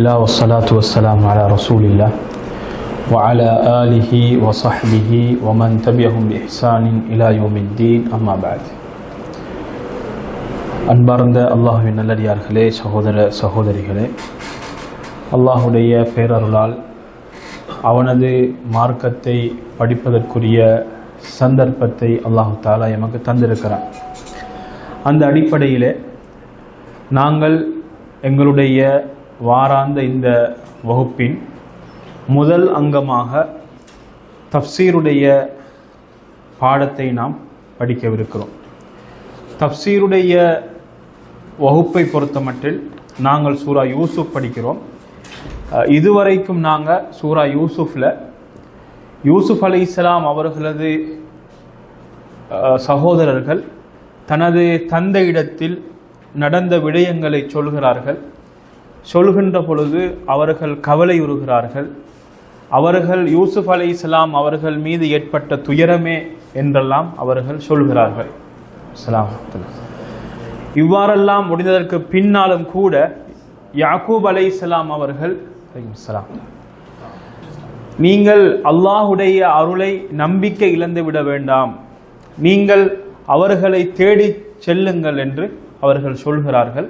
الله والصلاة والسلام على رسول الله وعلى آله وصحبه ومن تبعهم بإحسان إلى يوم الدين أما بعد அன்பார்ந்த அல்லாஹுவின் நல்லடியார்களே சகோதர சகோதரிகளே அல்லாஹுடைய பேரருளால் அவனது மார்க்கத்தை படிப்பதற்குரிய சந்தர்ப்பத்தை அல்லாஹு தாலா எமக்கு தந்திருக்கிறான் அந்த அடிப்படையிலே நாங்கள் எங்களுடைய வாராந்த இந்த வகுப்பின் முதல் அங்கமாக தப்சீருடைய பாடத்தை நாம் படிக்கவிருக்கிறோம். தப்சீருடைய வகுப்பை பொறுத்தமட்டில் நாங்கள் சூரா யூசுப் படிக்கிறோம். இதுவரைக்கும் நாங்கள் சூரா யூசுஃபில் யூசுப் அலி இஸ்லாம் அவர்களது சகோதரர்கள் தனது தந்தையிடத்தில் நடந்த விடயங்களை சொல்கிறார்கள். சொல்கின்ற பொழுது அவர்கள் கவலை உறுகிறார்கள் அவர்கள் யூசுப் அலை இஸ்லாம் அவர்கள் மீது ஏற்பட்ட துயரமே என்றெல்லாம் அவர்கள் சொல்கிறார்கள். அஸ்ஸலாமு இவ்வாறெல்லாம் முடிந்ததற்கு பின்னாலும் கூட யாக்கூப் அலை அவர்கள் அலைக்கும் நீங்கள் அல்லாஹுடைய அருளை நம்பிக்கை இழந்து விட வேண்டாம். நீங்கள் அவர்களை தேடிச் செல்லுங்கள் என்று அவர்கள் சொல்கிறார்கள்.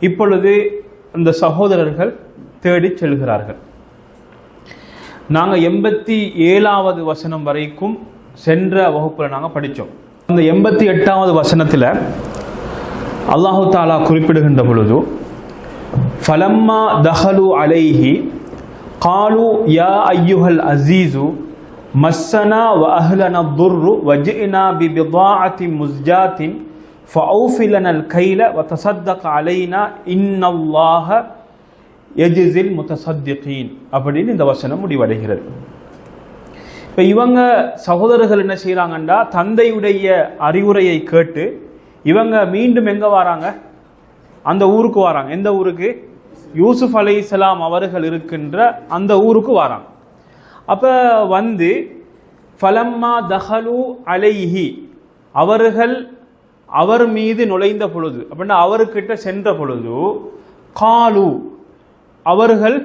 இப்பொழுது அந்த சகோதரர்கள் தேடிச் செல்கிறார்கள். நாங்கள் எண்பத்தி ஏழாவது வசனம் வரைக்கும் சென்ற வகுப்பில் நாங்கள் படித்தோம் அந்த எண்பத்தி எட்டாவது வசனத்தில் அல்லாஹு தாலா குறிப்பிடுகின்ற பொழுது ஃபலம்மா தஹலு அலைஹி காலு யா ஐயுஹல் அசீசு மஸ்ஸனா வ அஹ்லன துர்ரு வஜ்இனா பி பிதாஅத்தி முஸ்ஜாத்தின் ஃபஅௌஃபிலன அல் கைல வ அலைனா இன்னல்லாஹ யஜ்ஸில் முத்தசத்திகீன் அப்படின்னு இந்த வசனம் முடிவடைகிறது. இப்போ இவங்க சகோதரர்கள் என்ன செய்கிறாங்கண்டா தந்தையுடைய அறிவுரையை கேட்டு இவங்க மீண்டும் எங்கே வராங்க? அந்த ஊருக்கு வராங்க. எந்த ஊருக்கு? யூசுப் இஸ்லாம் அவர்கள் இருக்கின்ற அந்த ஊருக்கு வராங்க. அப்போ வந்து ஃபலம்மா தஹலு அலைஹி அவர்கள் அவர் மீது நுழைந்த பொழுது அப்படின்னா அவர்கிட்ட சென்ற பொழுது காலு அவர்கள்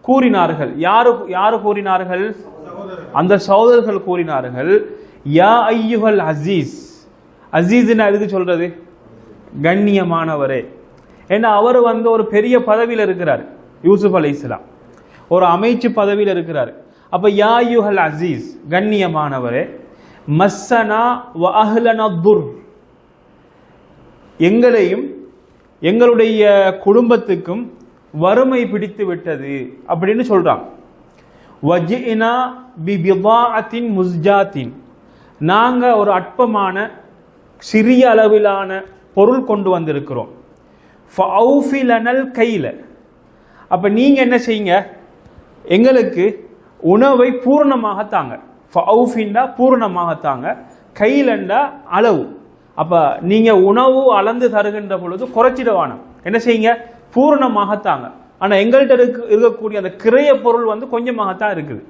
கூறினார்கள். யாரு யாரு கூறினார்கள்? அந்த சகோதரர்கள் கூறினார்கள் யா ஐயுஹல் அசீஸ். அசீஸ்னா எதுக்கு சொல்றது? கண்ணியமானவரே. ஏன்னா அவர் வந்து ஒரு பெரிய பதவியில் இருக்கிறார் யூசுப் அலை ஒரு அமைச்சு பதவியில் இருக்கிறார். அப்ப யா ஐயுஹல் அசீஸ் கண்ணியமானவரே. மஸ்ஸனா வ அஹ்லனா துர். எங்களையும் எங்களுடைய குடும்பத்துக்கும் வறுமை பிடித்து விட்டது அப்படின்னு சொல்றாங்க வஜ்இனா பி முஸ்ஜாத்தின். நாங்க ஒரு அற்பமான சிறிய அளவிலான பொருள் கொண்டு வந்திருக்கிறோம். ஃபவுஃபிலனல் கையில் அப்ப நீங்க என்ன செய்யுங்க? எங்களுக்கு உணவை பூர்ணமாக தாங்க ஃபௌஃபின்னா பூர்ணமாக தாங்க கையிலண்டா அளவு. அப்போ நீங்கள் உணவு அளந்து தருகின்ற பொழுது குறைச்சிட என்ன செய்யுங்க? பூரணமாக தாங்க எங்கள்கிட்ட இருக்கு இருக்கக்கூடிய அந்த கிரைய பொருள் வந்து கொஞ்சமாகத்தான் இருக்குது.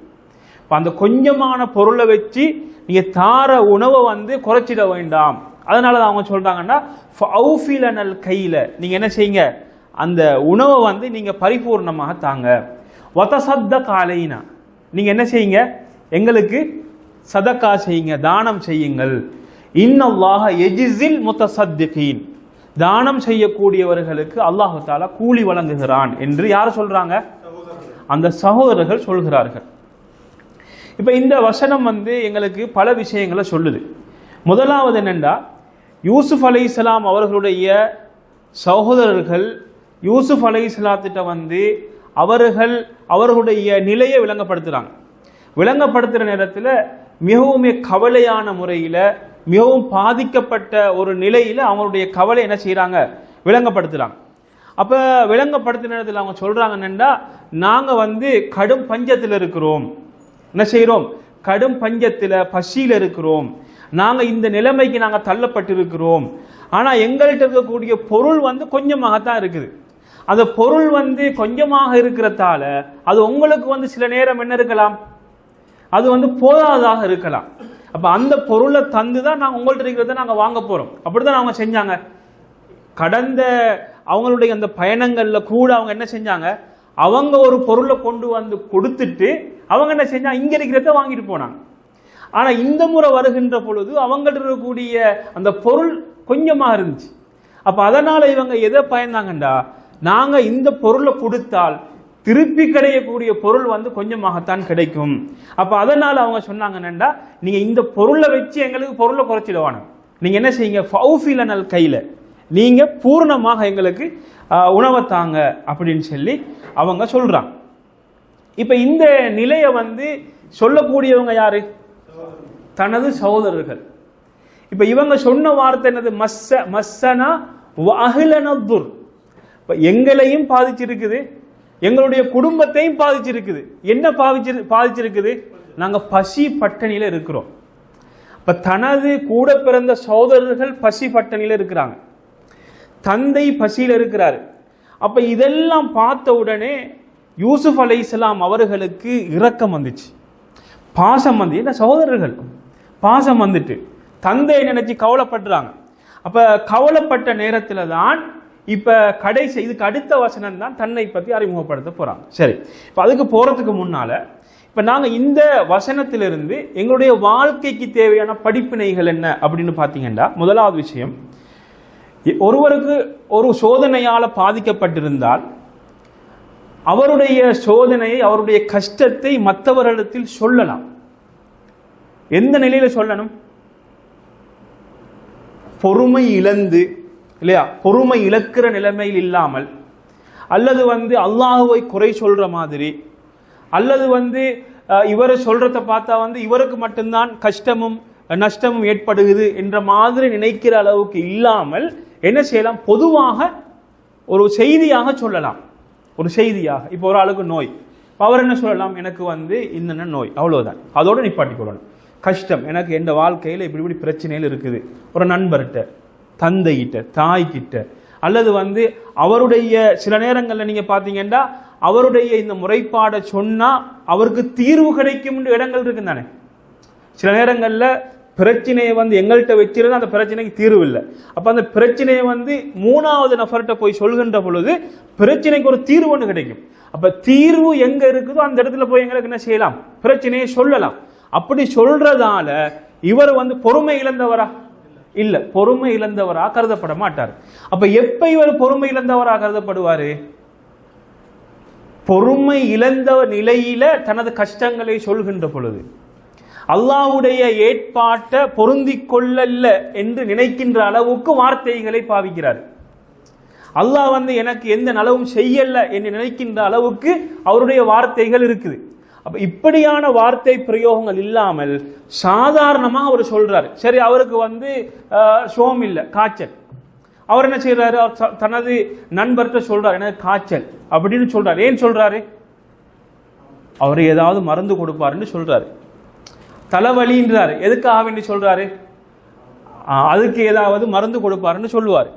இப்போ அந்த கொஞ்சமான பொருளை வச்சு நீங்கள் தார உணவை வந்து குறைச்சிட வேண்டாம். அதனால தான் அவங்க சொல்கிறாங்கன்னா ஃபவுஃபிலனல் கையில் நீங்கள் என்ன செய்யுங்க? அந்த உணவை வந்து நீங்கள் பரிபூர்ணமாக தாங்க வதசத்த காலைனா நீங்கள் என்ன செய்யுங்க? எங்களுக்கு சதக்கா செய்யுங்க தானம் செய்யுங்கள். இன்னல்லாக எஜிசில் முத்தசத்திகீன். தானம் செய்யக்கூடியவர்களுக்கு அல்லாஹு தாலா கூலி வழங்குகிறான் என்று யார் சொல்றாங்க? அந்த சகோதரர்கள் சொல்கிறார்கள். இப்போ இந்த வசனம் வந்து எங்களுக்கு பல விஷயங்களை சொல்லுது. முதலாவது என்னென்னா யூசுஃப் அலை இஸ்லாம் அவர்களுடைய சகோதரர்கள் யூசுஃப் அலை இஸ்லாத்திட்ட வந்து அவர்கள் அவர்களுடைய நிலையை விளங்கப்படுத்துகிறாங்க விளங்கப்படுத்துகிற நேரத்தில் மிகவும் கவலையான முறையில் மிகவும் பாதிக்கப்பட்ட ஒரு நிலையில் அவங்களுடைய கவலை என்ன செய்கிறாங்க விளங்கப்படுத்துகிறாங்க அப்போ விளங்கப்படுத்தின நேரத்தில் அவங்க சொல்கிறாங்கன்னா நாங்கள் வந்து கடும் பஞ்சத்தில் இருக்கிறோம். என்ன செய்கிறோம் கடும் பஞ்சத்தில் பசியில் இருக்கிறோம். நாங்கள் இந்த நிலைமைக்கு நாங்கள் தள்ளப்பட்டிருக்கிறோம். ஆனால் எங்கள்கிட்ட இருக்கக்கூடிய பொருள் வந்து கொஞ்சமாகத்தான் இருக்குது. அந்த பொருள் வந்து கொஞ்சமாக இருக்கிறதால அது உங்களுக்கு வந்து சில நேரம் என்ன இருக்கலாம்? அது வந்து போதாததாக இருக்கலாம். அப்ப அந்த பொருளை தந்து தான் நாங்கள் உங்கள்ட்ட இருக்கிறத நாங்கள் வாங்க போறோம். அப்படிதான் அவங்க செஞ்சாங்க. கடந்த அவங்களுடைய அந்த பயணங்கள்ல கூட அவங்க என்ன செஞ்சாங்க? அவங்க ஒரு பொருளை கொண்டு வந்து கொடுத்துட்டு அவங்க என்ன செஞ்சாங்க? இங்க இருக்கிறத வாங்கிட்டு போனாங்க. ஆனா இந்த முறை வருகின்ற பொழுது அவங்கள்ட்ட இருக்கக்கூடிய அந்த பொருள் கொஞ்சமாக இருந்துச்சு. அப்ப அதனால இவங்க எதை பயந்தாங்கண்டா நாங்க இந்த பொருளை கொடுத்தால் திருப்பி கிடைக்கக்கூடிய பொருள் வந்து கொஞ்சமாகத்தான் கிடைக்கும். அப்ப அதனால அவங்க சொன்னாங்கன்னண்டா நீங்க இந்த பொருளை வச்சு எங்களுக்கு பொருளை குறைச்சிடுவானு. நீங்க என்ன செய்யுங்க? ஃபவுஃபிலனல் கையில. நீங்க பூர்ணமாக எங்களுக்கு உணவை தாங்க. அப்படின்னு சொல்லி அவங்க சொல்றாங்க. இப்ப இந்த நிலையை வந்து சொல்லக்கூடியவங்க யாரு? தனது சகோதரர்கள். இப்ப இவங்க சொன்ன வார்த்தை என்னது? மஸ்ஸ மஸ்ஸனா அகிலனதுர் இப்ப எங்களையும் பாதிச்சிருக்குது. எங்களுடைய குடும்பத்தையும் பாதிச்சிருக்குது. என்ன பாதிச்சு பாதிச்சிருக்குது? நாங்கள் பசி பட்டணியில் இருக்கிறோம். இப்போ தனது கூட பிறந்த சகோதரர்கள் பசி பட்டணியில் இருக்கிறாங்க. தந்தை பசியில் இருக்கிறார். அப்போ இதெல்லாம் பார்த்த உடனே யூசுப் இஸ்லாம் அவர்களுக்கு இரக்கம் வந்துச்சு. பாசம் வந்து என்ன சகோதரர்கள்? பாசம் வந்துட்டு. தந்தையை நினைச்சு கவலைப்படுறாங்க. அப்போ கவலைப்பட்ட நேரத்தில் தான் இப்ப கடைசி இதுக்கு அடுத்த வசனம் தான் தன்னை பத்தி அறிமுகப்படுத்த போறாங்க. சரி. இப்ப அதுக்கு போறதுக்கு முன்னால இப்ப நாங்க இந்த வசனத்திலிருந்து எங்களுடைய வாழ்க்கைக்கு தேவையான படிப்பினைகள் என்ன அப்படின்னு பாத்தீங்கன்னா முதலாவது விஷயம் ஒருவருக்கு ஒரு சோதனையால பாதிக்கப்பட்டிருந்தால் அவருடைய சோதனையை அவருடைய கஷ்டத்தை மற்றவர்களிடத்தில் சொல்லலாம். எந்த நிலையில சொல்லணும்? பொறுமை இழந்து இல்லையா? பொறுமை இழக்கிற நிலைமையில் இல்லாமல் அல்லது வந்து அல்லாஹுவை குறை சொல்ற மாதிரி அல்லது வந்து இவரை சொல்றத பார்த்தா வந்து இவருக்கு மட்டும்தான் கஷ்டமும் நஷ்டமும் ஏற்படுகிறது என்ற மாதிரி நினைக்கிற அளவுக்கு இல்லாமல் என்ன செய்யலாம்? பொதுவாக ஒரு செய்தியாக சொல்லலாம். ஒரு செய்தியாக. இப்போ ஒரு ஆளுக்கு நோய். அவர் என்ன சொல்லலாம்? எனக்கு வந்து இந்த நோய்? அவ்வளோதான் அதோடு நிப்பாட்டி கொள்ளணும். கஷ்டம். எனக்கு எந்த வாழ்க்கையில் இப்படி இப்படி பிரச்சனைகள் இருக்குது. ஒரு நண்பர்கிட்ட. தந்தைகிட்ட தாய்கிட்ட. அல்லது வந்து அவருடைய சில நேரங்களில் நீங்கள் பார்த்தீங்கன்னா அவருடைய இந்த முறைப்பாடை சொன்னால் அவருக்கு தீர்வு கிடைக்கும் இடங்கள் இருக்கு தானே சில நேரங்களில் பிரச்சனையை வந்து எங்கள்கிட்ட வச்சிருந்தா அந்த பிரச்சனைக்கு தீர்வு இல்லை. அப்போ அந்த பிரச்சனையை வந்து மூணாவது நபர்கிட்ட போய் சொல்கின்ற பொழுது பிரச்சனைக்கு ஒரு தீர்வு ஒன்று கிடைக்கும். அப்போ தீர்வு எங்கே இருக்குதோ அந்த இடத்துல போய் எங்களுக்கு என்ன செய்யலாம்? பிரச்சனையை சொல்லலாம். அப்படி சொல்றதால இவர் வந்து பொறுமை இழந்தவரா? இல்ல பொறுமை இழந்தவராக கருதப்பட மாட்டார். அப்ப எப்ப இவர் பொறுமை இழந்தவராக கருதப்படுவாரு? பொறுமை இழந்த நிலையில தனது கஷ்டங்களை சொல்கின்ற பொழுது. அல்லாஹ்வுடைய ஏற்பாட்டை பொருந்தி கொள்ளல்ல என்று நினைக்கின்ற அளவுக்கு வார்த்தைகளை பாவிக்கிறார். அல்லாஹ் வந்து எனக்கு எந்த நலவும் செய்யல என்று நினைக்கின்ற அளவுக்கு அவருடைய வார்த்தைகள் இருக்குது. அப்ப இப்படியான வார்த்தை பிரயோகங்கள் இல்லாமல் சாதாரணமாக அவர் சொல்றாரு. சரி அவருக்கு வந்து சோம் இல்லை காய்ச்சல். அவர் என்ன செய்யறாரு அவர் தனது நண்பர்கிட்ட சொல்கிறார் எனக்கு காய்ச்சல் அப்படின்னு சொல்றாரு. ஏன் சொல்றாரு? அவர் ஏதாவது மருந்து கொடுப்பாருன்னு சொல்றாரு. தலைவலின்றாரு. எதுக்காக வேண்டி சொல்றாரு? அதுக்கு ஏதாவது மருந்து கொடுப்பாருன்னு சொல்லுவார்.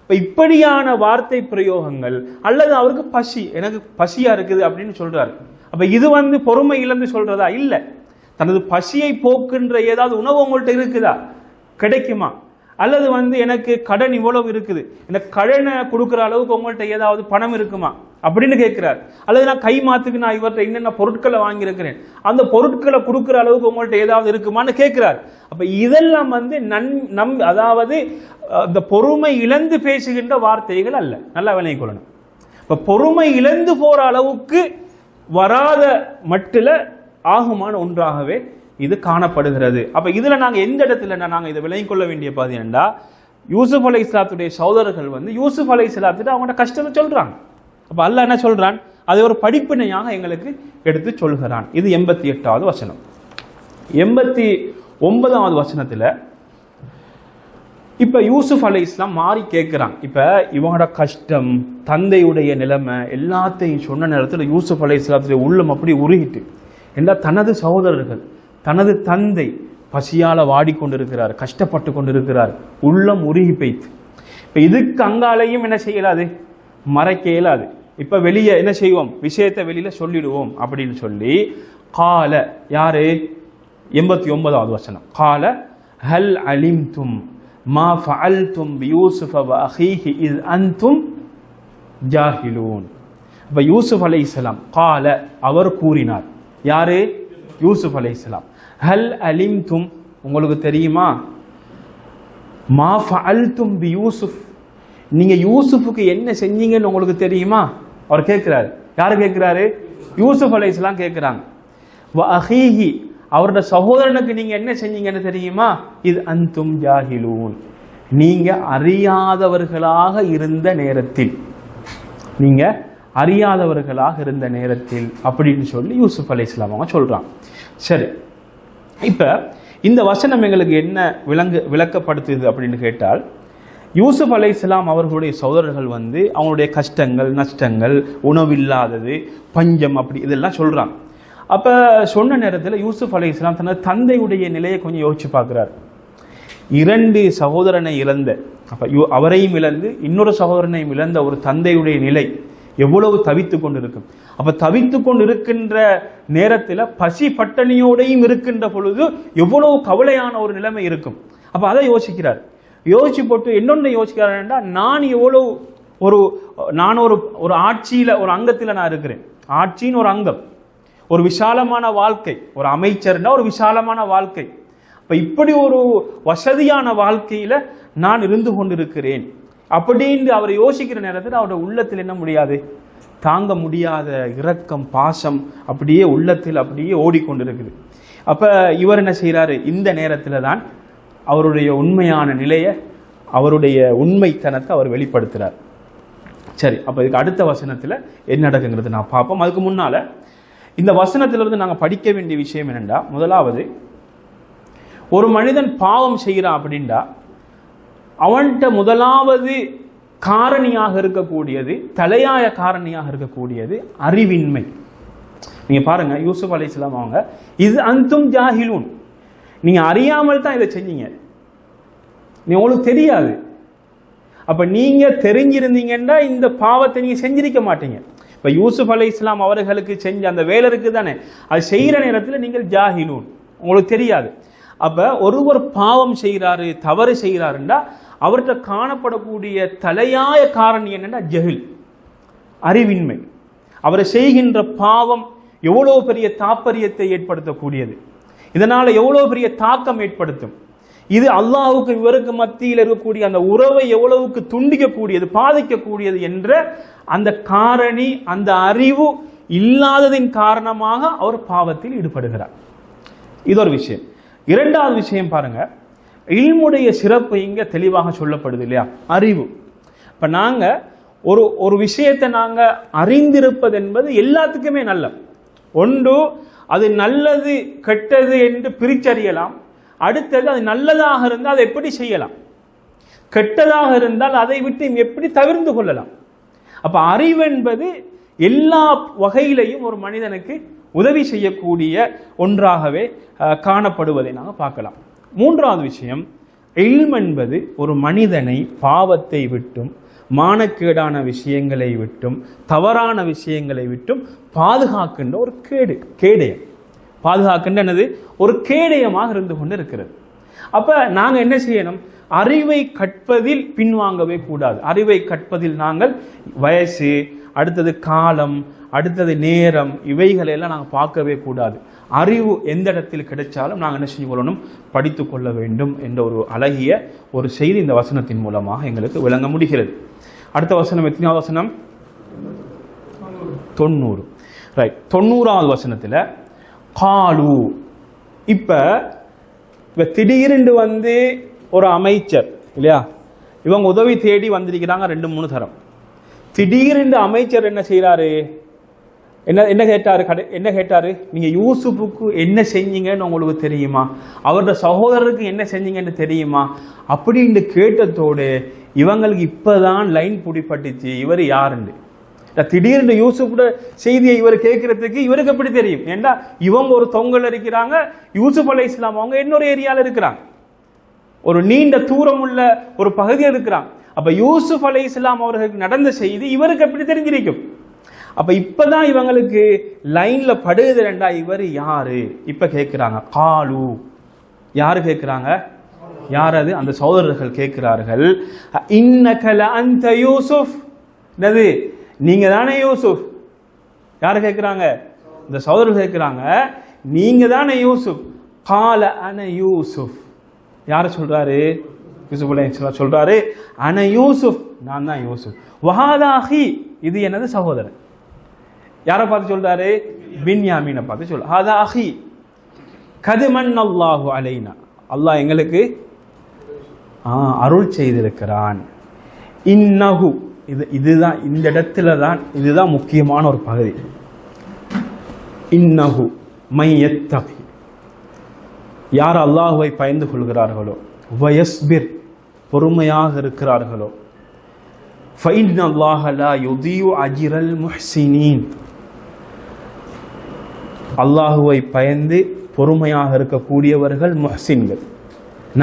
இப்போ இப்படியான வார்த்தை பிரயோகங்கள் அல்லது அவருக்கு பசி எனக்கு பசியா இருக்குது? அப்படின்னு சொல்றாரு. அப்ப இது வந்து பொறுமை இழந்து சொல்றதா? இல்ல. தனது பசியை போக்குன்ற ஏதாவது உணவு உங்கள்கிட்ட இருக்குதா? கிடைக்குமா? அல்லது வந்து எனக்கு கடன் இவ்வளவு இருக்குது. இந்த கடனை கொடுக்குற அளவுக்கு உங்கள்கிட்ட ஏதாவது பணம் இருக்குமா? அப்படின்னு கேட்கிறார். அல்லது நான் கை மாத்துக்கு நான் இவர்கிட்ட என்னென்ன பொருட்களை வாங்கியிருக்கிறேன்? அந்த பொருட்களை கொடுக்குற அளவுக்கு உங்கள்கிட்ட ஏதாவது இருக்குமான்னு கேட்கிறார். அப்ப இதெல்லாம் வந்து நன் நம் அதாவது இந்த பொறுமை இழந்து பேசுகின்ற வார்த்தைகள் அல்ல. நல்லா விளங்கிக் கொள்ளணும் இப்ப பொறுமை இழந்து போற அளவுக்கு வராத மட்டில் ஆகுமான ஒன்றாகவே இது காணப்படுகிறது. அப்ப இதுல நாங்க எந்த இடத்துல நாங்க இதை விளங்கிக் கொள்ள வேண்டிய பாதி என்னடா? யூசுப் அலை இஸ்லாத்துடைய சகோதரர்கள் வந்து யூசுப் அலை இஸ்லாத்துட்டு அவங்களோட கஷ்டத்தை சொல்றாங்க. அப்ப அல்ல என்ன சொல்றான்? அதை ஒரு படிப்பினையாக எங்களுக்கு எடுத்து சொல்கிறான். இது எண்பத்தி எட்டாவது வசனம். எண்பத்தி ஒன்பதாவது வசனத்துல இப்போ யூசுப் அலை இஸ்லாம் மாறி கேட்குறான் இப்போ இவனோட கஷ்டம் தந்தையுடைய நிலைமை எல்லாத்தையும் சொன்ன நேரத்தில் யூசுப் அலை இஸ்லாத்துடைய உள்ளம் அப்படி உருகிட்டு என்றா தனது சகோதரர்கள் தனது தந்தை பசியால் வாடிக்கொண்டிருக்கிறார் கஷ்டப்பட்டு கொண்டிருக்கிறார் உள்ளம் உருகி பெய்த்து இப்போ இதுக்கு அங்காலையும் என்ன செய்யலாது? மறைக்க இயலாது. இப்போ வெளியே என்ன செய்வோம்? விஷயத்தை வெளியில் சொல்லிடுவோம் அப்படின்னு சொல்லி கால யாரு? எண்பத்தி ஒன்பதாவது வசனம். கால ஹல் அலிம் தும் மா ஃபஅல்தும் பியூசுஃப வ அஹீஹி இஸ் அன்தும் ஜாஹிலூன். அப்போ யூசுஃப் அலை இஸ்லாம் கால அவர் கூறினார். யாரு? யூசுஃப் அலை இஸ்லாம் ஹல் அலிம்தும் உங்களுக்கு தெரியுமா? மா ஃபஅல்தும் பி யூசுஃப். நீங்கள் யூசுஃபுக்கு என்ன செஞ்சீங்கன்னு உங்களுக்கு தெரியுமா? அவர் கேட்குறாரு. யார் கேட்குறாரு? யூசுஃப் அலை இஸ்லாம் கேட்குறாங்க. வ அஹீஹி அவரோட சகோதரனுக்கு நீங்க என்ன செஞ்சீங்கன்னு தெரியுமா? இது அந்தும் ஜாகிலூன். நீங்க அறியாதவர்களாக இருந்த நேரத்தில். நீங்க அறியாதவர்களாக இருந்த நேரத்தில் அப்படின்னு சொல்லி யூசுப் அலைஹிஸ்ஸலாம் அவங்க சொல்கிறான் சரி. இப்ப இந்த வசனம் எங்களுக்கு என்ன விளங்கு விளக்கப்படுத்துது அப்படின்னு கேட்டால் யூசுப் அலைஹிஸ்ஸலாம் அவர்களுடைய சகோதரர்கள் வந்து அவங்களுடைய கஷ்டங்கள் நஷ்டங்கள் உணவில்லாதது பஞ்சம் அப்படி இதெல்லாம் சொல்றாங்க. அப்ப சொன்ன நேரத்தில் யூசுப் இஸ்லாம் தனது தந்தையுடைய நிலையை கொஞ்சம் யோசிச்சு பார்க்குறாரு. இரண்டு சகோதரனை இழந்த அப்ப யு- அவரையும் இழந்து இன்னொரு சகோதரனையும் இழந்த ஒரு தந்தையுடைய நிலை எவ்வளவு தவித்து கொண்டு இருக்கும் அப்ப தவித்து கொண்டு இருக்கின்ற நேரத்தில் பசி பட்டணியோடையும் இருக்கின்ற பொழுது எவ்வளவு கவலையான ஒரு நிலைமை இருக்கும். அப்ப அதை யோசிக்கிறார். யோசிச்சு போட்டு இன்னொன்று யோசிக்கிறாருன்னா நான் எவ்வளவு ஒரு நான் ஒரு ஒரு ஆட்சியில ஒரு அங்கத்தில் நான் இருக்கிறேன். ஆட்சின்னு ஒரு அங்கம். ஒரு விசாலமான வாழ்க்கை ஒரு அமைச்சர்னா ஒரு விசாலமான வாழ்க்கை. இப்போ இப்படி ஒரு வசதியான வாழ்க்கையில் நான் இருந்து கொண்டிருக்கிறேன். அப்படின்னு அவர் யோசிக்கிற நேரத்தில் அவரோட உள்ளத்தில் என்ன முடியாது? தாங்க முடியாத இரக்கம் பாசம் அப்படியே உள்ளத்தில் அப்படியே ஓடிக்கொண்டிருக்குது. அப்போ இவர் என்ன செய்கிறாரு இந்த நேரத்தில் தான் அவருடைய உண்மையான நிலையை அவருடைய உண்மைத்தனத்தை அவர் வெளிப்படுத்துறார். சரி அப்போ இதுக்கு அடுத்த வசனத்தில் என்ன நடக்குங்கிறது நான் பார்ப்போம். அதுக்கு முன்னால் இந்த வசனத்திலிருந்து நாங்கள் படிக்க வேண்டிய விஷயம் என்னென்னா முதலாவது ஒரு மனிதன் பாவம் செய்கிறான் அப்படின்டா அவன்கிட்ட முதலாவது காரணியாக இருக்கக்கூடியது தலையாய காரணியாக இருக்கக்கூடியது அறிவின்மை. நீங்க பாருங்க யூசுப் அலைஹிஸ்ஸலாம் அவங்க இது அந்தும் ஜாஹிலூன். நீங்க அறியாமல் தான் இதை செஞ்சீங்க. நீ உங்களுக்கு தெரியாது. அப்ப நீங்க தெரிஞ்சிருந்தீங்கன்னா இந்த பாவத்தை நீங்க செஞ்சிருக்க மாட்டீங்க. இப்ப யூசுப் அலி இஸ்லாம் அவர்களுக்கு செஞ்ச அந்த வேலை இருக்கு தானே அது செய்யற நேரத்தில் நீங்கள் ஜாஹிலூன் உங்களுக்கு தெரியாது. அப்ப ஒருவர் பாவம் செய்கிறாரு தவறு செய்கிறாருன்னா அவர்கிட்ட காணப்படக்கூடிய தலையாய காரணம் என்னன்னா ஜெகில். அறிவின்மை. அவரை செய்கின்ற பாவம் எவ்வளோ பெரிய தாப்பரியத்தை ஏற்படுத்தக்கூடியது. இதனால் எவ்வளோ பெரிய தாக்கம் ஏற்படுத்தும்? இது அல்லாஹுக்கு இவருக்கு மத்தியில் இருக்கக்கூடிய அந்த உறவை எவ்வளவுக்கு துண்டிக்கக்கூடியது பாதிக்கக்கூடியது என்ற அந்த காரணி அந்த அறிவு இல்லாததின் காரணமாக அவர் பாவத்தில் ஈடுபடுகிறார். இது ஒரு விஷயம். இரண்டாவது விஷயம் பாருங்க. இல்முடைய சிறப்பு இங்க தெளிவாக சொல்லப்படுது இல்லையா? அறிவு. இப்ப நாங்க ஒரு ஒரு விஷயத்தை நாங்க அறிந்திருப்பது என்பது எல்லாத்துக்குமே நல்ல ஒன்று அது நல்லது கெட்டது என்று பிரிச்சறியலாம். அடுத்தது அது நல்லதாக இருந்தால் அதை எப்படி செய்யலாம்? கெட்டதாக இருந்தால் அதை விட்டு எப்படி தவிர்ந்து கொள்ளலாம்? அப்ப அறிவு என்பது எல்லா வகையிலையும் ஒரு மனிதனுக்கு உதவி செய்யக்கூடிய ஒன்றாகவே காணப்படுவதை நாங்கள் பார்க்கலாம். மூன்றாவது விஷயம் எல்ம் என்பது ஒரு மனிதனை பாவத்தை விட்டும் மானக்கேடான விஷயங்களை விட்டும் தவறான விஷயங்களை விட்டும் பாதுகாக்கின்ற ஒரு கேடு கேடயம். பாதுகாக்கின்றனது ஒரு கேடயமாக இருந்து கொண்டு இருக்கிறது அப்போ நாங்கள் என்ன செய்யணும்? அறிவை கற்பதில் பின்வாங்கவே கூடாது. அறிவை கற்பதில் நாங்கள் வயசு அடுத்தது காலம் அடுத்தது நேரம் இவைகளை எல்லாம் நாங்கள் பார்க்கவே கூடாது. அறிவு எந்த இடத்தில் கிடைச்சாலும் நாங்கள் என்ன செய்ய கொள்ளணும்? படித்து கொள்ள வேண்டும் என்ற ஒரு அழகிய ஒரு செய்தி இந்த வசனத்தின் மூலமாக எங்களுக்கு விளங்க முடிகிறது. அடுத்த வசனம் எத்தனையாவது வசனம்? தொண்ணூறு. ரைட் தொண்ணூறாவது வசனத்தில் காலு. இப்போ இப்போ திடீரென்று வந்து ஒரு அமைச்சர் இல்லையா? இவங்க உதவி தேடி வந்திருக்கிறாங்க ரெண்டு மூணு தரம். திடீரென்று அமைச்சர் என்ன செய்கிறாரு என்ன என்ன கேட்டாரு? கடை என்ன கேட்டாரு? நீங்க யூசுஃபுக்கு என்ன செஞ்சீங்கன்னு உங்களுக்கு தெரியுமா? அவரோட சகோதரருக்கு என்ன செஞ்சீங்கன்னு தெரியுமா? அப்படின்னு கேட்டதோடு இவங்களுக்கு இப்பதான் லைன் பிடிப்பட்டுச்சு இவர் யாருன்னு. திடீர்னு யூசுஃபோட செய்தியை இவர் கேட்கறதுக்கு இவருக்கு எப்படி தெரியும்? ஏண்டா இவங்க ஒரு தொங்கல் இருக்கிறாங்க யூசுப் அலை இஸ்லாம் அவங்க இன்னொரு ஏரியாவில் இருக்கிறாங்க. ஒரு நீண்ட தூரம் உள்ள ஒரு பகுதியில் இருக்கிறாங்க. அப்ப யூசுப் அலை இஸ்லாம் அவர்களுக்கு நடந்த செய்தி இவருக்கு எப்படி தெரிஞ்சிருக்கும்? அப்ப இப்பதான் இவங்களுக்கு லைன்ல படுகுது ரெண்டா இவர் யாரு? இப்ப கேட்கிறாங்க காலு. யாரு கேட்கிறாங்க? யார் அது? அந்த சகோதரர்கள் கேட்கிறார்கள் இன்னகல அந்த யூசுப் என்னது? நீங்க தானே யூசுப். யார் கேட்குறாங்க இந்த சகோதரர் கேட்குறாங்க நீங்க தானே யூசுப். கால அன யூசுப். யார் சொல்றாரு? யூசுப் அலைஹிஸ்ஸலாம் சொல்றாரு அன யூசுப். நான் தான் யூசுப். வஹாதாஹி இது எனது சகோதரன்? யாரை பார்த்து சொல்றாரு? பின்யாமீனை பார்த்து சொல் ஹாதாஹி கதுமன் அல்லாஹு அலைனா. அல்லாஹ் எங்களுக்கு ஆ, அருள் செய்திருக்கிறான். இன்னஹு இது இதுதான் இந்த இடத்துல தான் இதுதான் முக்கியமான ஒரு பகுதி. இன்னஹு மையத்தகி யார் அல்லாஹுவை பயந்து கொள்கிறார்களோ வயஸ்பிர் பொறுமையாக இருக்கிறார்களோ ஃபைன் அல்லாஹலா யுதியு அஜிரல் முஹ்சினீன். அல்லாஹுவை பயந்து பொறுமையாக இருக்கக்கூடியவர்கள் முஹ்சின்கள்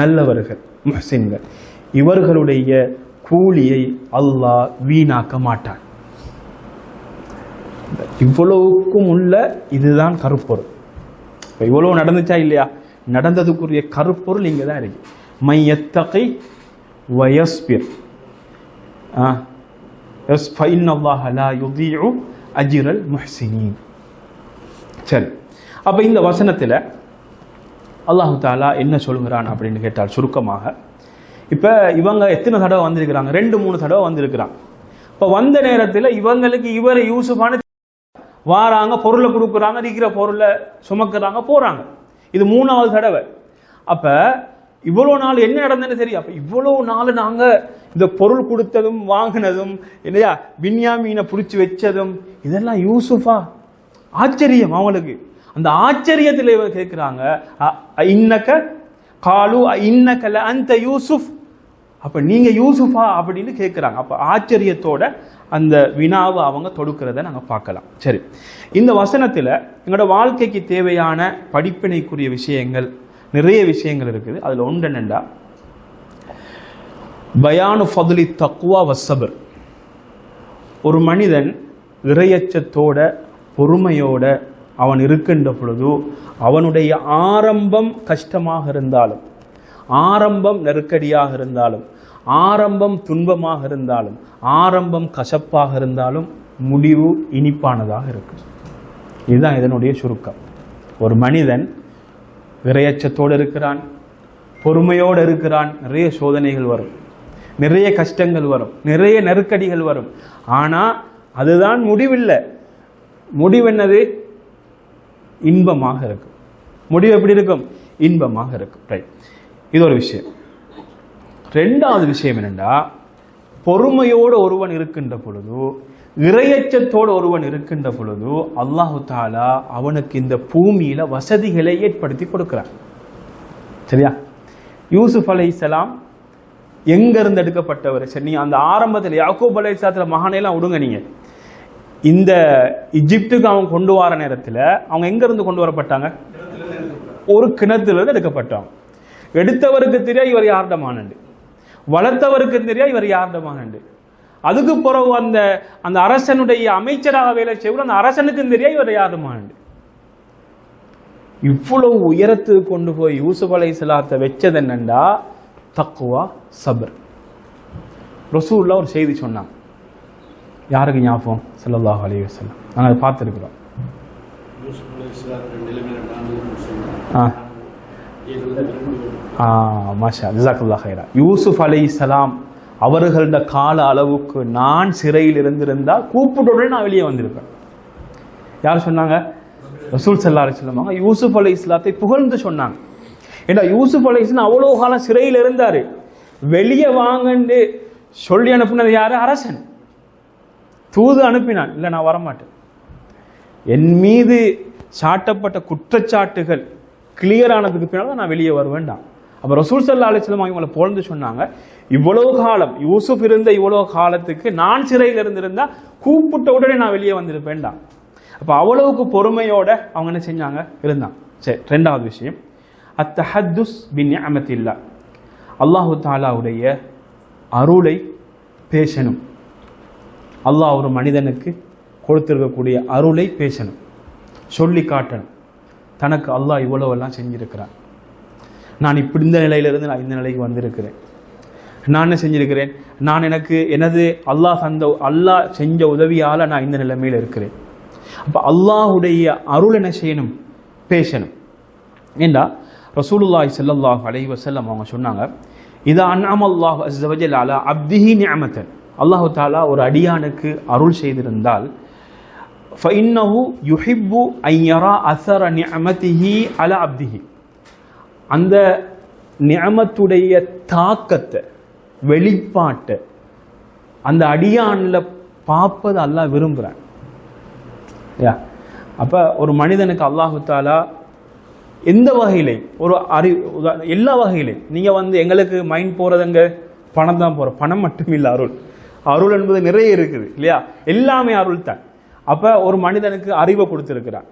நல்லவர்கள் முஹ்சின்கள். இவர்களுடைய கூலியை அல்லாஹ் வீணாக்க மாட்டான். இவ்வளவுக்கும் உள்ள இதுதான் கருப்பொருள். இப்போ இவ்வளவு நடந்துச்சா இல்லையா? நடந்ததுக்குரிய கருப்பொருள் இங்கே தான் இருக்கு மையத்தகை வயஸ்பிர். S fine அஜிரல் முஹ்சினீன். சரி. அப்போ இந்த வசனத்தில் அல்லாஹு தாலா என்ன சொல்கிறான் அப்படின்னு கேட்டால் சுருக்கமாக இப்போ இவங்க எத்தனை தடவை வந்திருக்கிறாங்க? ரெண்டு மூணு தடவை வந்திருக்கிறாங்க. இப்போ வந்த நேரத்தில் இவங்களுக்கு இவரை யூசுஃபான வாராங்க பொருளை கொடுக்குறாங்க இருக்கிற பொருளை சுமக்குறாங்க போகிறாங்க இது மூணாவது தடவை. அப்போ இவ்வளோ நாள் என்ன நடந்ததுன்னு தெரியும். அப்போ இவ்வளோ நாள் நாங்கள் இந்த பொருள் கொடுத்ததும் வாங்கினதும் இல்லையா பின்யாமீனை பிடிச்சி வச்சதும் இதெல்லாம் யூசுஃபா? ஆச்சரியம் அவங்களுக்கு. அந்த ஆச்சரியத்தில் இவங்க கேட்குறாங்க இன்னக்க காலு இன்னக்கல அந்த யூசுஃப். அப்போ நீங்கள் யூசுஃபா அப்படின்னு கேட்குறாங்க அப்போ ஆச்சரியத்தோட அந்த வினாவை அவங்க தொடுக்கிறத நாங்கள் பார்க்கலாம். சரி. இந்த வசனத்தில் எங்களோட வாழ்க்கைக்கு தேவையான படிப்பினைக்குரிய விஷயங்கள் நிறைய விஷயங்கள் இருக்குது. அதில் ஒன்று என்னென்னா பயானு ஃபதுலி தக்குவா வசபர் ஒரு மனிதன் இறையச்சத்தோட பொறுமையோட அவன் இருக்கின்ற பொழுது அவனுடைய ஆரம்பம் கஷ்டமாக இருந்தாலும் ஆரம்பம் நெருக்கடியாக இருந்தாலும் ஆரம்பம் துன்பமாக இருந்தாலும் ஆரம்பம் கசப்பாக இருந்தாலும் முடிவு இனிப்பானதாக இருக்கும். இதுதான் இதனுடைய சுருக்கம். ஒரு மனிதன் விரையச்சத்தோடு இருக்கிறான் பொறுமையோடு இருக்கிறான் நிறைய சோதனைகள் வரும் நிறைய கஷ்டங்கள் வரும் நிறைய நெருக்கடிகள் வரும். ஆனால் அதுதான் முடிவில்லை. முடிவென்னது இன்பமாக இருக்கும். முடிவு எப்படி இருக்கும்? இன்பமாக இருக்கும். ரைட் இது ஒரு விஷயம். ரெண்டாவது விஷயம் என்னென்னா பொறுமையோடு ஒருவன் இருக்கின்ற பொழுது இரையச்சத்தோடு ஒருவன் இருக்கின்ற பொழுது அல்லாஹு தாலா அவனுக்கு இந்த பூமியில வசதிகளை ஏற்படுத்தி கொடுக்கிறான். சரியா? யூசுப் அலை இஸ்லாம் எங்கிருந்து எடுக்கப்பட்டவர்? சரி நீங்கள் அந்த ஆரம்பத்தில் யாக்கூப் அலை இஸ்லாத்துல மகானையெல்லாம் விடுங்க நீங்க. இந்த இஜிப்துக்கு அவங்க கொண்டு வர நேரத்தில் அவங்க எங்கேருந்து கொண்டு வரப்பட்டாங்க? ஒரு கிணத்துல இருந்து எடுக்கப்பட்டாங்க எடுத்தவருக்கு தெரியா இவர் யார்கிட்ட மானண்டு வளர்த்தவருக்கு தெரியா? இவர் யார்ட மானண்டு அதுக்கு பிறகு அந்த அந்த அரசனுடைய அமைச்சராக வேலை செய்வது அந்த அரசனுக்கும் தெரியா? இவர் யார்ட மானண்டு இவ்வளவு உயரத்துக்கு கொண்டு போய் யூசுப் அலை சலாத்தை வச்சது என்னண்டா? தக்குவா சபர். ரசூல்லா ஒரு செய்தி சொன்னாங்க யாருக்கு ஞாபகம்? ஸல்லல்லாஹு அலைஹி வஸல்லம். நாங்கள் அதை பார்த்துருக்குறோம். ஆ. மாஷா ஜிசாக்குல்லா ஹைரா யூசுப் அலைஹிஸ்ஸலாம் அவர்களோட கால அளவுக்கு நான் சிறையில் இருந்திருந்தால் கூப்பிட்டோடனே நான் வெளியே வந்திருப்பேன். யார் சொன்னாங்க? ரசூல் சல்லா அலி சொல்லுவாங்க யூசுப் அலை இஸ்லாத்தை புகழ்ந்து சொன்னாங்க. ஏன்னா யூசுப் அலை இஸ்லாம் அவ்வளோ காலம் சிறையில் இருந்தார். வெளியே வாங்கன்னு சொல்லி அனுப்புனது யார்? அரசன். தூது அனுப்பினான். இல்லை நான் வரமாட்டேன். என் மீது சாட்டப்பட்ட குற்றச்சாட்டுகள் கிளியர் ஆனதுக்கு பின்னால் நான் வெளியே வருவேன்டான் அப்போ ரசூல் சல்லா அலிஸ்லாம் இவங்களை புகழ்ந்து சொன்னாங்க. இவ்வளவு காலம் யூசுப் இருந்த இவ்வளவு காலத்துக்கு நான் சிறையில் இருந்திருந்தா கூப்பிட்ட உடனே நான் வெளியே வந்திருப்பேன்டா. அப்போ அவ்வளவுக்கு பொறுமையோட அவங்க என்ன செஞ்சாங்க? இருந்தாங்க. சரி ரெண்டாவது விஷயம். அத்தஹத்துஸ் பின் அமத்தில்லா அல்லாஹு தாலாவுடைய அருளை பேசணும். அல்லாஹ் ஒரு மனிதனுக்கு கொடுத்திருக்கக்கூடிய அருளை பேசணும். சொல்லி காட்டணும். தனக்கு அல்லாஹ் இவ்வளவெல்லாம் செஞ்சிருக்கிறான். நான் இப்படி இந்த நிலையிலிருந்து நான் இந்த நிலைக்கு வந்திருக்கிறேன். நான் என்ன செஞ்சிருக்கிறேன்? நான் எனக்கு எனது அல்லாஹ் தந்த அல்லாஹ் செஞ்ச உதவியால் நான் இந்த நிலைமையில் இருக்கிறேன். அப்போ அல்லாஹுடைய அருள் என்ன செய்யணும்? பேசணும். ஏண்டா? ரசூலுல்லாஹி ஸல்லல்லாஹு அலை வசல்லம் அவங்க சொன்னாங்க இதா அன்அம அல்லாஹ் அலா அப்திஹி நியமத்தன் அல்லாஹ் தாலா ஒரு அடியானுக்கு அருள் செய்திருந்தால் ஃபைன்னஹு யுஹிப்பு ஐயரா அசர அஸர அலா அப்திஹி. அந்த நியமத்துடைய தாக்கத்தை வெளிப்பாட்டை அந்த அடியானில் பார்ப்பது அல்லாஹ் விரும்புகிறான் யா. அப்போ ஒரு மனிதனுக்கு அல்லாஹு தாலா எந்த வகையிலையும் ஒரு அறி எல்லா வகையிலையும் நீங்கள் வந்து எங்களுக்கு மைண்ட் போகிறதுங்க பணம் தான் போகிற பணம் மட்டும் இல்லை அருள். அருள் என்பது நிறைய இருக்குது இல்லையா? எல்லாமே அருள் தான். அப்போ ஒரு மனிதனுக்கு அறிவை கொடுத்துருக்கிறான்.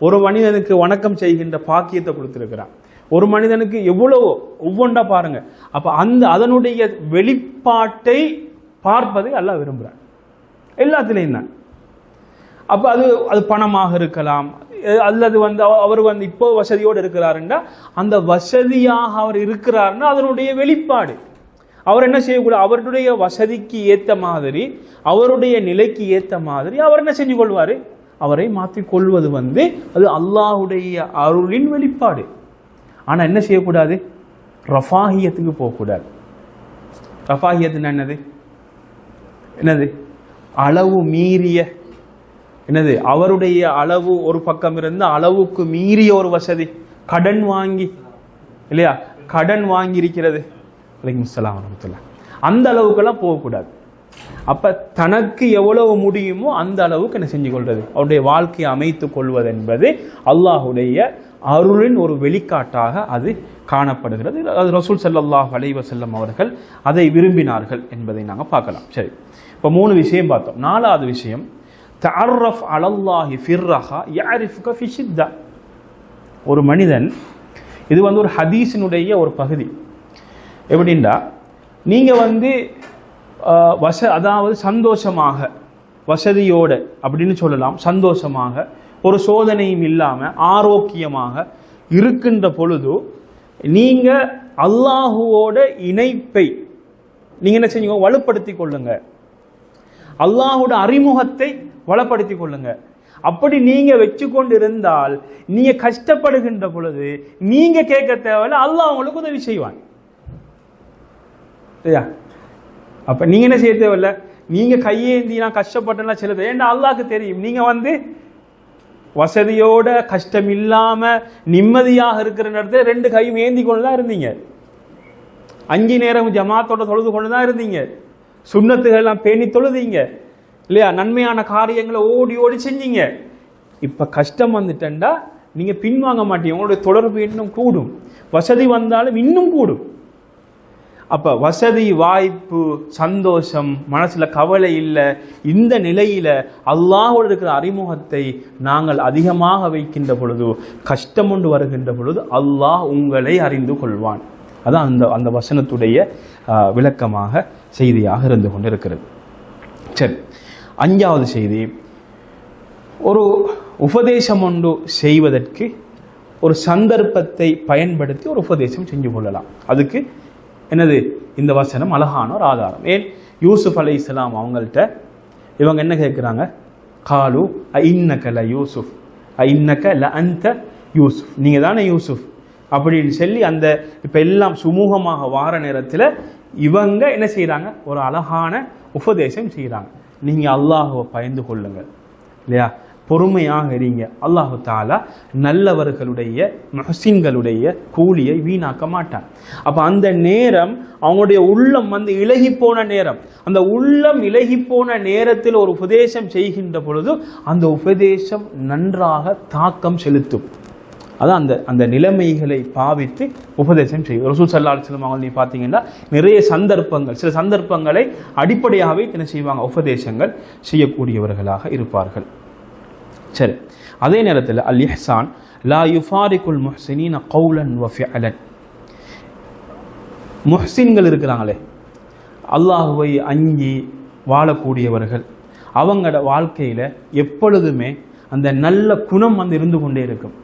ஒரு மனிதனுக்கு வணக்கம் செய்கின்ற பாக்கியத்தை கொடுத்துருக்கிறான். ஒரு மனிதனுக்கு எவ்வளவோ ஒவ்வொன்றா பாருங்க. அப்போ அந்த அதனுடைய வெளிப்பாட்டை பார்ப்பதை எல்லாம் விரும்புகிறார் எல்லாத்துலேயும் தான். அப்போ அது அது பணமாக இருக்கலாம். அல்லது வந்து அவர் வந்து இப்போ வசதியோடு இருக்கிறாருன்னா அந்த வசதியாக அவர் இருக்கிறாருன்னா அதனுடைய வெளிப்பாடு. அவர் என்ன செய்யக்கூடாது? அவருடைய வசதிக்கு ஏற்ற மாதிரி அவருடைய நிலைக்கு ஏற்ற மாதிரி அவர் என்ன செஞ்சு கொள்வார்? அவரை மாற்றிக் கொள்வது வந்து அது அல்லாஹுடைய அருளின் வெளிப்பாடு. ஆனால் என்ன செய்யக்கூடாது? ரஃபாகியத்துக்கு போகக்கூடாது. ரஃபாகியத்துன்னா என்னது? என்னது? அளவு மீறிய என்னது? அவருடைய அளவு ஒரு பக்கம் இருந்து அளவுக்கு மீறிய ஒரு வசதி. கடன் வாங்கி இல்லையா? கடன் வாங்கி இருக்கிறது அலைக்கும் வரமத்துல அந்த அளவுக்கெல்லாம் போகக்கூடாது. அப்ப தனக்கு எவ்வளவு முடியுமோ அந்த அளவுக்கு என்ன செஞ்சு கொள்வது? அவருடைய வாழ்க்கையை அமைத்துக் கொள்வது என்பது அல்லாஹுடைய அருளின் ஒரு வெளிக்காட்டாக அது காணப்படுகிறது. அது ரசூல் செல்லல்லாஹ் அலைவ செல்லம் அவர்கள் அதை விரும்பினார்கள் என்பதை நாங்கள் பார்க்கலாம். சரி. இப்போ மூணு விஷயம் பார்த்தோம். நாலாவது விஷயம் தர்ரஃப் அலல்லாஹி ஃபிர்ரஹா யஅரிஃபுக ஃபிஷித்தா ஒரு மனிதன் இது வந்து ஒரு ஹதீஸினுடைய ஒரு பகுதி. எப்படின்னா நீங்கள் வந்து வச அதாவது சந்தோஷமாக வசதியோடு அப்படின்னு சொல்லலாம் சந்தோஷமாக ஒரு சோதனையும் இல்லாமல் ஆரோக்கியமாக இருக்கின்ற பொழுது நீங்கள் அல்லாஹுவோட இணைப்பை நீங்கள் என்ன செஞ்சீங்க வலுப்படுத்தி கொள்ளுங்க. அல்லாஹோட அறிமுகத்தை வளப்படுத்திக் கொள்ளுங்க. அப்படி நீங்க வச்சு கொண்டு இருந்தால் நீங்க கஷ்டப்படுகின்ற பொழுது நீங்க கேட்க தேவையில்ல அல்லாஹ் உங்களுக்கு உதவி செய்வான். சரியா? அப்ப நீங்க என்ன செய்ய தேவையில்ல? நீங்க கையேந்தி நான் கஷ்டப்பட்டேன்னா சிலது. ஏன்னா அல்லாஹ்க்கு தெரியும்? நீங்க வந்து வசதியோட கஷ்டம் இல்லாம நிம்மதியாக இருக்கிற நேரத்தில் ரெண்டு கையும் ஏந்தி கொண்டு தான் இருந்தீங்க. அஞ்சு நேரம் ஜமாத்தோட தொழுது கொண்டு தான் இருந்தீங்க. சுண்ணத்துகள் எல்லாம் பேணி தொழுதீங்க. இல்லையா? நன்மையான காரியங்களை ஓடி ஓடி செஞ்சீங்க. இப்போ கஷ்டம் வந்துட்டேன்டா நீங்கள் பின்வாங்க மாட்டீங்க. உங்களுடைய தொடர்பு இன்னும் கூடும். வசதி வந்தாலும் இன்னும் கூடும். அப்போ வசதி வாய்ப்பு சந்தோஷம் மனசில் கவலை இல்லை இந்த நிலையில் அல்லாஹோடு இருக்கிற அறிமுகத்தை நாங்கள் அதிகமாக வைக்கின்ற பொழுது கஷ்டம் கொண்டு வருகின்ற பொழுது அல்லாஹ் உங்களை அறிந்து கொள்வான். அதான் அந்த அந்த வசனத்துடைய விளக்கமாக செய்தியாக இருந்து கொண்டிருக்கிறது. சரி அஞ்சாவது செய்தி. ஒரு உபதேசம் ஒன்று செய்வதற்கு ஒரு சந்தர்ப்பத்தை பயன்படுத்தி ஒரு உபதேசம் செஞ்சு கொள்ளலாம். அதுக்கு என்னது? இந்த வசனம் அழகான ஒரு ஆதாரம். ஏன்? யூசுப் அலை இஸ்லாம் அவங்கள்ட்ட இவங்க என்ன கேட்குறாங்க காலு ஐன்னக ல யூசுஃப் ஐன்னக ல அந்த யூசுஃப் நீங்கள் தானே யூசுஃப் அப்படின்னு சொல்லி அந்த இப்போ எல்லாம் சுமூகமாக வார நேரத்தில் இவங்க என்ன செய்கிறாங்க ஒரு அழகான உபதேசம் செய்கிறாங்க நீங்கள் அல்லாஹுவை பயந்து கொள்ளுங்கள். இல்லையா? பொறுமையாக இருங்க. அல்லாஹு தாலா நல்லவர்களுடைய மஹசின்களுடைய கூலியை வீணாக்க மாட்டான். அப்போ அந்த நேரம் அவங்களுடைய உள்ளம் வந்து இலகி போன நேரம். அந்த உள்ளம் இலகி போன நேரத்தில் ஒரு உபதேசம் செய்கின்ற பொழுது அந்த உபதேசம் நன்றாக தாக்கம் செலுத்தும். அதான் அந்த அந்த நிலைமைகளை பாவித்து உபதேசம் செய்யும். ரசூல் சல்லா அலுவலம் அவங்க நீ பார்த்தீங்கன்னா நிறைய சந்தர்ப்பங்கள் சில சந்தர்ப்பங்களை அடிப்படையாகவே என்ன செய்வாங்க? உபதேசங்கள் செய்யக்கூடியவர்களாக இருப்பார்கள். சரி. அதே நேரத்தில் அல் இஹ்சான் லா யுஃபாரிகுல் முஹ்சினின் கவுலன் வ ஃபிஅலன். முஹ்சின்கள் இருக்கிறாங்களே அல்லாஹுவை அஞ்சி வாழக்கூடியவர்கள். அவங்களோட வாழ்க்கையில் எப்பொழுதுமே அந்த நல்ல குணம் வந்து இருந்து கொண்டே இருக்கும்.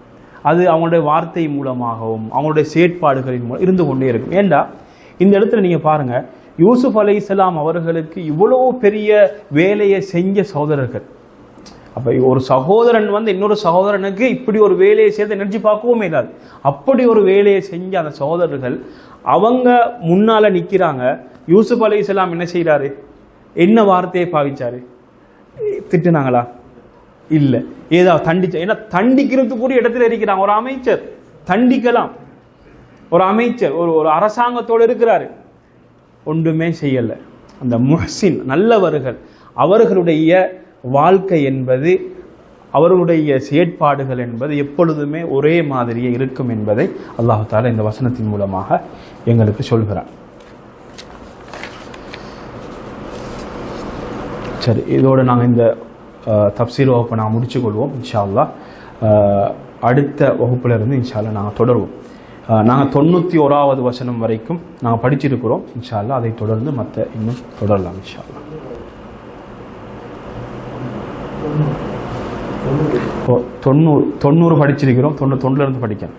அது அவங்களுடைய வார்த்தை மூலமாகவும் அவங்களுடைய செயற்பாடுகளின் மூலம் இருந்து கொண்டே இருக்கும். ஏண்டா? இந்த இடத்துல நீங்கள் பாருங்கள் யூசுப் இஸ்லாம் அவர்களுக்கு இவ்வளோ பெரிய வேலையை செஞ்ச சகோதரர்கள். அப்போ ஒரு சகோதரன் வந்து இன்னொரு சகோதரனுக்கு இப்படி ஒரு வேலையை செய்து நினச்சி பார்க்கவும் இல்லாது. அப்படி ஒரு வேலையை செஞ்ச அந்த சகோதரர்கள் அவங்க முன்னால் நிற்கிறாங்க யூசுப் அலைஹிஸ்ஸலாம் என்ன செய்கிறாரு என்ன வார்த்தையை பாவிச்சாரு? திட்டுனாங்களா? இல்லை. ஏதா தண்டிச்சா? ஏன்னா தண்டிக்கிறதுக்குரிய இடத்துல இருக்கிறாங்க. ஒரு அமைச்சர். தண்டிக்கலாம். ஒரு அமைச்சர். ஒரு ஒரு அரசாங்கத்தோடு இருக்கிறாரு. ஒன்றுமே செய்யலை. அந்த முஹ்சின் நல்லவர்கள் அவர்களுடைய வாழ்க்கை என்பது அவர்களுடைய செயற்பாடுகள் என்பது எப்பொழுதுமே ஒரே மாதிரியே இருக்கும் என்பதை அல்லாஹு தாலா இந்த வசனத்தின் மூலமாக எங்களுக்கு சொல்கிறார் சரி இதோடு நாங்கள் இந்த தப்சீர் வகுப்பை நாங்கள் முடிச்சுக்கொள்வோம் இன்ஷா அடுத்த வகுப்பில் இருந்து இன்ஷா நாங்கள் தொடருவோம். நாங்கள் தொண்ணூற்றி ஓராவது வசனம் வரைக்கும் நாங்கள் படிச்சிருக்கிறோம் இன்ஷால்லா அதை தொடர்ந்து மற்ற இன்னும் தொடரலாம் இன்ஷால்லா அல்லாஹ் இப்போ தொண்ணூறு. தொண்ணூறு. படிச்சிருக்கிறோம். தொண்ணூறு தொண்ணூறுலேருந்து படிக்கணும்